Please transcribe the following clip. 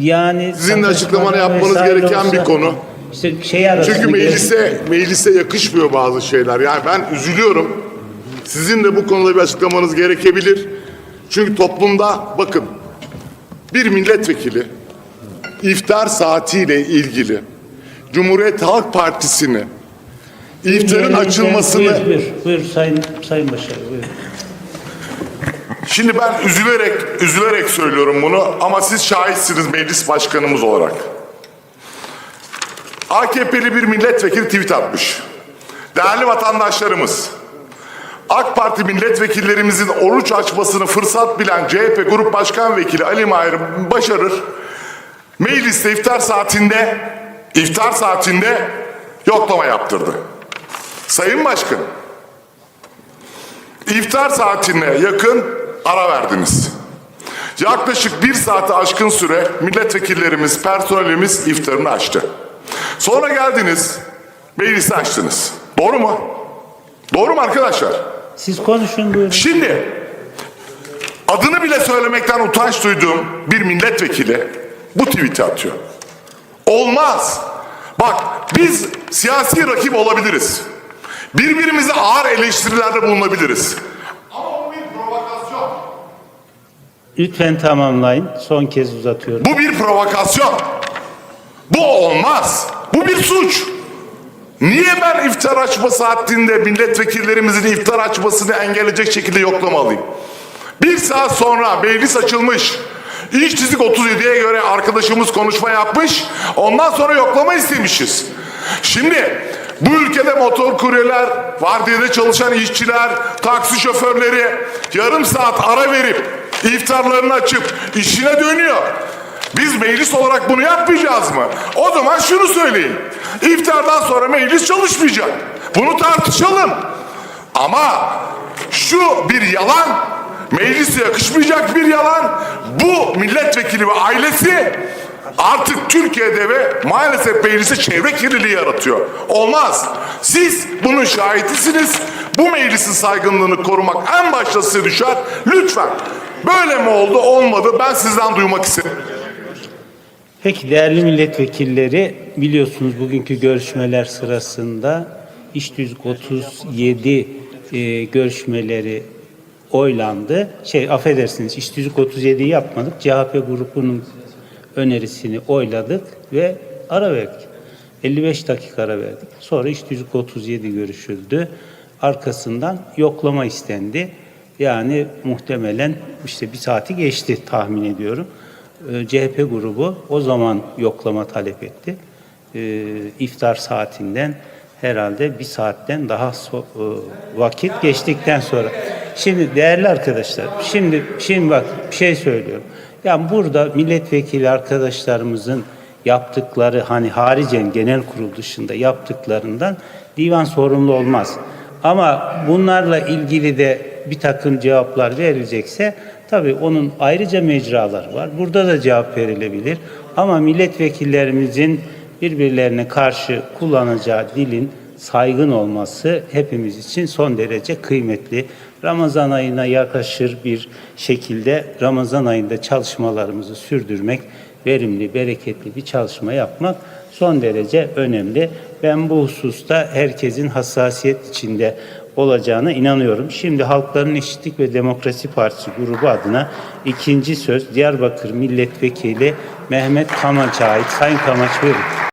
Yani Sizin de açıklamanı yapmanız gereken bir olsa- konu. İşte şey Çünkü meclise meclise yakışmıyor bazı şeyler. Yani ben üzülüyorum. Sizin de bu konuda bir açıklamanız gerekebilir. Çünkü toplumda bakın bir milletvekili iftar saatiyle ilgili Cumhuriyet Halk Partisi'ni iftarın açılmasını Buyur, buyur, buyur Sayın, Sayın Başar, buyur. Şimdi ben üzülerek üzülerek söylüyorum bunu ama siz şahitsiniz meclis başkanımız olarak. AKP'li bir milletvekili tweet atmış. Değerli vatandaşlarımız, AK Parti milletvekillerimizin oruç açmasını fırsat bilen CHP Grup Başkan Vekili Ali Mahir Başarır, mecliste iftar saatinde iftar saatinde yoklama yaptırdı. Sayın Başkan, İftar saatine yakın ara verdiniz. Yaklaşık bir saate aşkın süre milletvekillerimiz, personelimiz iftarını açtı. Sonra geldiniz, meclisi açtınız. Doğru mu? Doğru mu arkadaşlar? Siz konuşun buyurun. Şimdi adını bile söylemekten utanç duyduğum bir milletvekili bu tweet'i atıyor. Olmaz. Bak biz siyasi rakip olabiliriz. Birbirimize ağır eleştirilerde bulunabiliriz. Ama bu bir provokasyon. Lütfen tamamlayın. Son kez uzatıyorum. Bu bir provokasyon. Bu olmaz. Bu bir suç. Niye ben iftar açma saatinde milletvekillerimizin iftar açmasını engelleyecek şekilde yoklama alayım? Bir saat sonra meclis açılmış. İş çizik 37'ye göre arkadaşımız konuşma yapmış. Ondan sonra yoklama istemişiz. Şimdi bu ülkede motor kuryeler, vardiyada çalışan işçiler, taksi şoförleri yarım saat ara verip iftarlarını açıp işine dönüyor. Biz meclis olarak bunu yapmayacağız mı? O zaman şunu söyleyin. İftardan sonra meclis çalışmayacak. Bunu tartışalım. Ama şu bir yalan, meclise yakışmayacak bir yalan. Bu milletvekili ve ailesi artık Türkiye'de ve maalesef meclise çevre kirliliği yaratıyor. Olmaz. Siz bunun şahitisiniz. Bu meclisin saygınlığını korumak en başta size düşer. Lütfen. Böyle mi oldu olmadı ben sizden duymak istedim. Peki değerli milletvekilleri biliyorsunuz bugünkü görüşmeler sırasında İş Tüzük 37 e, görüşmeleri oylandı. Şey affedersiniz İş Tüzük 37'yi yapmadık. CHP grubunun önerisini oyladık ve ara verdik. 55 dakika ara verdik. Sonra İş Tüzük 37 görüşüldü. Arkasından yoklama istendi. Yani muhtemelen işte bir saati geçti tahmin ediyorum. Ee, CHP grubu o zaman yoklama talep etti. Ee, iftar saatinden herhalde bir saatten daha so- e, vakit geçtikten sonra. Şimdi değerli arkadaşlar, şimdi şimdi bak bir şey söylüyorum. Yani burada milletvekili arkadaşlarımızın yaptıkları hani haricen genel kurul dışında yaptıklarından divan sorumlu olmaz. Ama bunlarla ilgili de bir takım cevaplar verilecekse tabii onun ayrıca mecraları var. Burada da cevap verilebilir. Ama milletvekillerimizin birbirlerine karşı kullanacağı dilin saygın olması hepimiz için son derece kıymetli. Ramazan ayına yaklaşır bir şekilde Ramazan ayında çalışmalarımızı sürdürmek, verimli, bereketli bir çalışma yapmak son derece önemli. Ben bu hususta herkesin hassasiyet içinde olacağına inanıyorum. Şimdi Halkların Eşitlik ve Demokrasi Partisi grubu adına ikinci söz Diyarbakır Milletvekili Mehmet Kamaç'a ait. Sayın Kamaç buyurun.